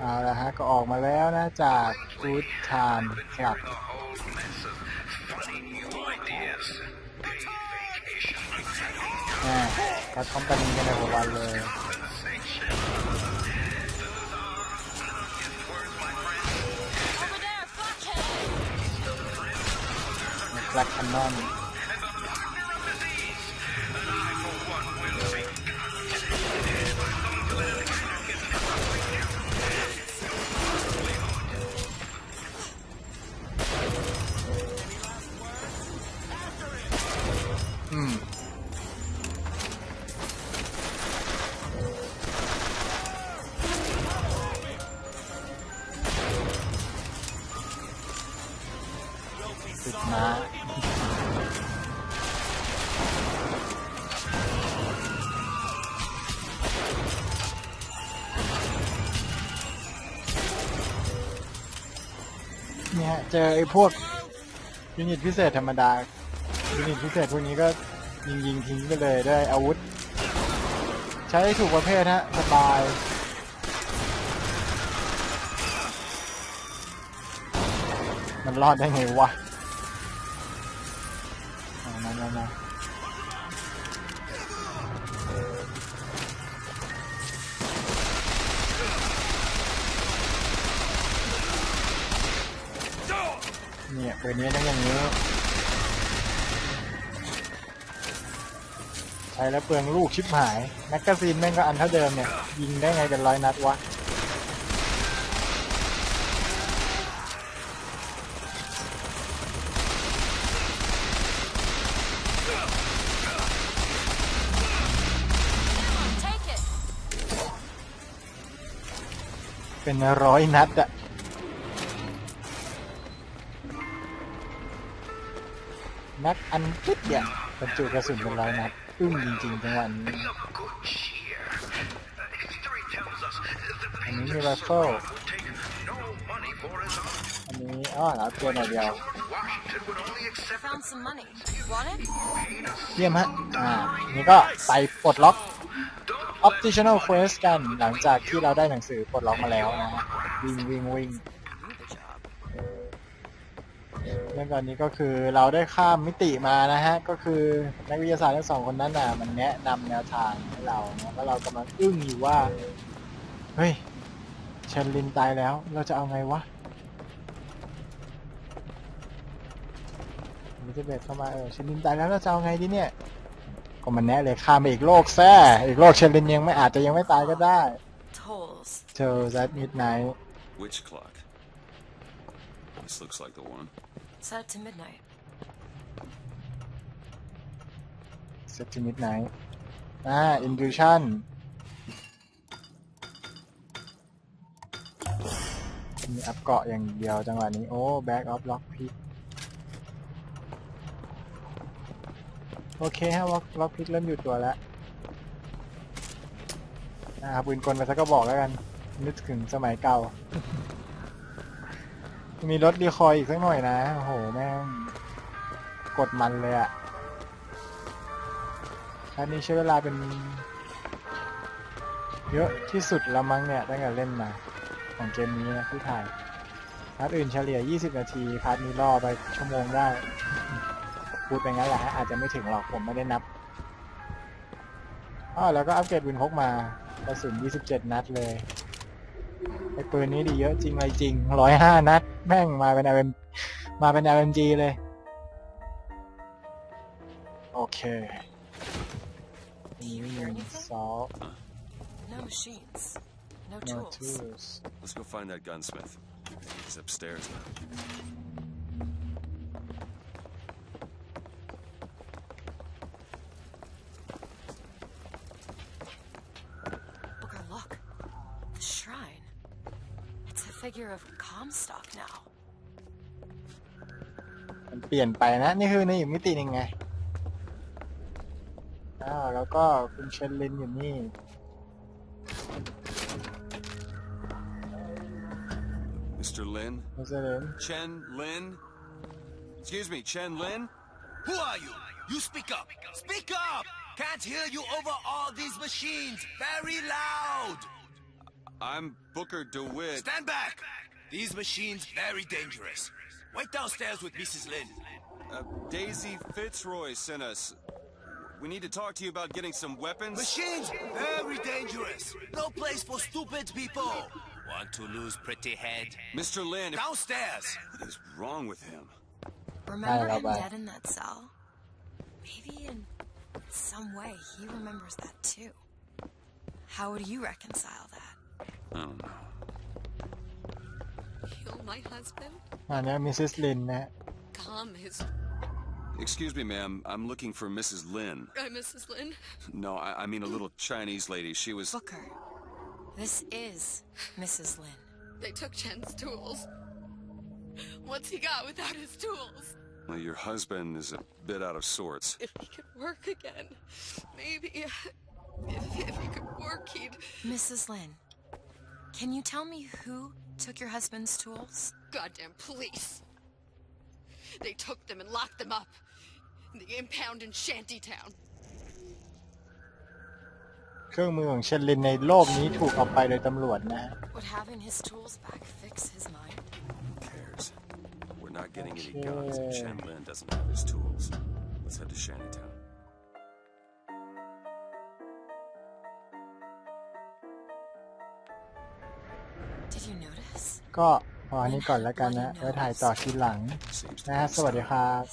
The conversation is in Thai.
เอาละฮะ ก็ออกมาแล้วนะ จากกูดไาม์กับก็คอมพานีกันในหัววันเลยแบล็คแคนนอน อืมติดม้าเนี่ยเจอไอ้พวกยูนิตพิเศษธรรมดา ยูนิตพิเศษพวกนี้ก็ยิงยิงทิ้งไปเลยด้วยอาวุธ ใช้ถูกประเภทฮะสบายมันรอดได้ไงวะมามามาเนี่ยปืนนี้ต้องอย่างนี้ ช้แล้วเปลืองลูกชิบหาย แมกกาซีนแม่งก็อันเท่าเดิมเนี่ย ยิงได้ไงเป็นร้อยนัดวะเป็นร้อยนัดอะนักอันปุ๊บเนี่ยบรรจุกระสุนเป็นร้อยนัด อึ้งจริงๆจังหวะนี้อันนี้มีไรเฟิลอันนี้อ๋อแล้วตัวหน่อยเดียวเยี่ยมฮะ อ่า นี่ก็ไปปลดล็อก Optional Quest กันหลังจากที่เราได้หนังสือปลดล็อกมาแล้วนะฮะวิ่งวิ่งวิ่ง เรื่องก่อนนี้ก็คือเราได้ข้ามมิติมานะฮะ ก็คือนักวิทยาศาสตร์ทั้งสองคนนั้นน่ะมันแนะนำแนวทางให้เรานะแล้วเรากำลังอึ้งอยู่ว่า เฮ้ยเชนลินตายแล้ว เราจะเอาไงวะมิสเบสเข้ามาเออเชนลินตายแล้วเราจะเอาไงดีเนี่ย ก็มันแนะเลยข้ามไปอีกโลกแซ่อีกโลกเชนลินยังไม่อาจจะยังไม่ตายก็ได้ Tolls. เจอแซดมิดไนท์ Which clock? This looks like the one. Set to midnight. เซตมิดไนท์อ่าอินฟิวชั่นมีอัพเกาะอย่างเดียวจังหวะนี้ โอ้แบ็กออฟล็อกพิกโอเคฮะล็อกล็อกพิกเริ่มอยู่ตัวแล้วนะครับปืนกลไปสักก็บอกแล้วกัน นึกถึงสมัยเก่า มีรถดีคอยอีกสักหน่อยนะ โอ้โห แม่ง กดมันเลยอะอันนี้ใช้เวลาเป็น เยอะที่สุดล้วมั้งเนี่ย ตั้งแต่เล่นมา ของเกมนี้นะที่ถ่าย พาร์ทอื่นเฉลี่ย 20 นาที พาร์ทนี้ล่อไปชั่วโมงได้ พูดไปงั้นแหละอาจจะไม่ถึงหรอก ผมไม่ได้นับอ๋อแล้วก็อัปเกรดปืนพกมากระสุน 27 นัดเลยไอ้ปืนนี้ดีเยอะจริงอะไรจริง 105 นัด แม่งมาเป็น RM มาเป็น RMG เลย โอเคนี่มีซอฟ No machines. No no tools. tools Let's go find that gunsmith. He's upstairs now. figure of Comstock now. มันเปลี่ยนไปนะ นี่คือในอีกมิติหนึ่งไงอ้าวแล้วก็คุณเชนลินอยู่นี่ Mr. Lin? มิสเตอร์ลิน Chen Lin? Excuse me, Chen Lin? Who are you? You speak up. Speak up! Can't hear you over all these machines. Very loud. I'm Booker DeWitt. Stand back! These machines very dangerous. Wait downstairs with Mrs. Lin. Uh, Daisy Fitzroy sent us. We need to talk to you about getting some weapons. Machines very dangerous. No place for stupid people. Want to lose pretty head? Mr. Lin, Downstairs. what is wrong with him? Remember Bye, him dead in that cell? Maybe in some way he remembers that too. How would you reconcile that? I don't know. Kill my husband? อันนี้มิสซิสลินนะฮะ Calm his. Excuse me, ma'am. I'm looking for Mrs. Lin. I'm Mrs. Lin. No, I, I mean a little Chinese lady. She was. Booker, this is Mrs. Lin. They took Chen's tools. What's he got without his tools? Well, your husband is a bit out of sorts. If he could work again, maybe. If, if he could work, he'd. Mrs. Lin, can you tell me who took your husband's tools? Goddamn police. They took them and locked them up in the impound in Shantytown. เครื่องมือของเชนลินในโลกนี้ถูกเอาไปโดยตำรวจนะฮะ Would having his tools back fix his mind? Who cares? We're not getting any Okay. guns if Chen Lin doesn't have his tools. Let's head to Shantytown. ก็พออันนี้ก่อนแล้วกันนะไว้ถ่ายต่อทีหลังนะฮะสวัสดีครับ